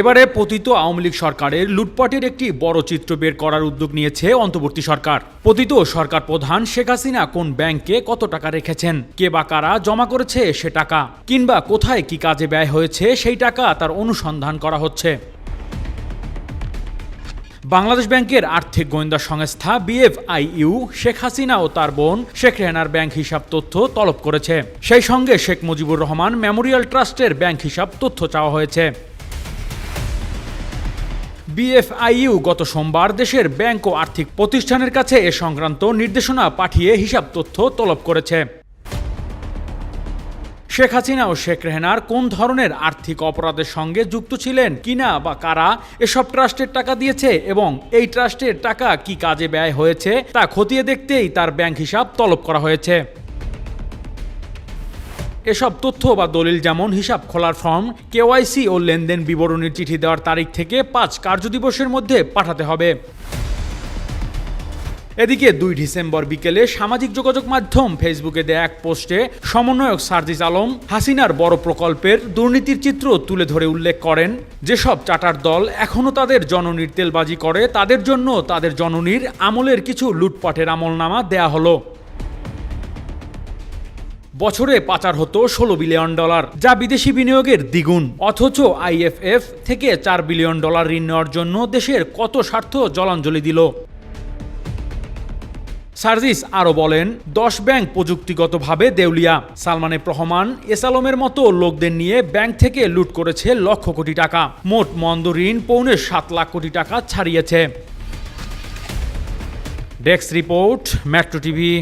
এবারে পতিত আওয়ামী লীগ সরকারের লুটপাটের একটি বড় চিত্র বের করার উদ্যোগ নিয়েছে অন্তর্বর্তী সরকার। পতিত সরকার প্রধান শেখ হাসিনা কোন ব্যাংকে কত টাকা রেখেছেন? কে বা কারা জমা করেছে সে টাকা? কিংবা কোথায় কি কাজে ব্যয় হয়েছে সেই টাকা তার অনুসন্ধান করা হচ্ছে। বাংলাদেশ ব্যাংকের আর্থিক গোয়েন্দা সংস্থা বিএফআইইউ শেখ হাসিনা ও তার বোন শেখ রেহানার ব্যাংক হিসাব তথ্য তলব করেছে। সেই সঙ্গে শেখ মুজিবুর রহমান মেমোরিয়াল ট্রাস্টের ব্যাংক হিসাব তথ্য চাওয়া হয়েছে। বিএফআইইউ গত সোমবার দেশের ব্যাংক ও আর্থিক প্রতিষ্ঠানের কাছে এ সংক্রান্ত নির্দেশনা পাঠিয়ে হিসাব তথ্য তলব করেছে। শেখ হাসিনা ও শেখ রেহনার কোন ধরনের আর্থিক অপরাধের সঙ্গে যুক্ত ছিলেন, কিনা বা কারা, এসব ট্রাস্টের টাকা দিয়েছে এবং এই ট্রাস্টের টাকা কি কাজে ব্যয় হয়েছে, তা খতিয়ে দেখতেই তার ব্যাংক হিসাব তলব করা হয়েছে। এসব তথ্য বা দলিল যেমন হিসাব খোলার ফর্ম, কেওয়াইসি ও লেনদেন বিবরণীর চিঠি দেওয়ার তারিখ থেকে পাঁচ কার্যদিবসের মধ্যে পাঠাতে হবে। এদিকে দুই ডিসেম্বর বিকেলে সামাজিক যোগাযোগ মাধ্যম ফেসবুকে দেয়া এক পোস্টে সমন্বয়ক সার্জিস আলম হাসিনার বড় প্রকল্পের দুর্নীতির চিত্র তুলে ধরে উল্লেখ করেন, যেসব চাটার দল এখনও তাদের জননীর তেলবাজি করে, তাদের জন্য তাদের জননীর আমলের কিছু লুটপাটের আমলনামা দেয়া হলো। বছরে পাচার হতো ষোলো বিলিয়ন ডলার, যা বিদেশি বিনিয়োগের দ্বিগুণ। অথচ আইএফএফ থেকে চার বিলিয়ন ডলার ঋণ নেওয়ার জন্য দেশের কত স্বার্থ জলাঞ্জলি দিল। সার্জিস আরও বলেন, দশ ব্যাংক প্রযুক্তিগতভাবে দেউলিয়া। সালমানে রহমান এসালমের মতো লোকদের নিয়ে ব্যাংক থেকে লুট করেছে লক্ষ কোটি টাকা। মোট মন্দ ঋণ পৌনে সাত লাখ কোটি টাকা ছাড়িয়েছে। Desk report, metro TV.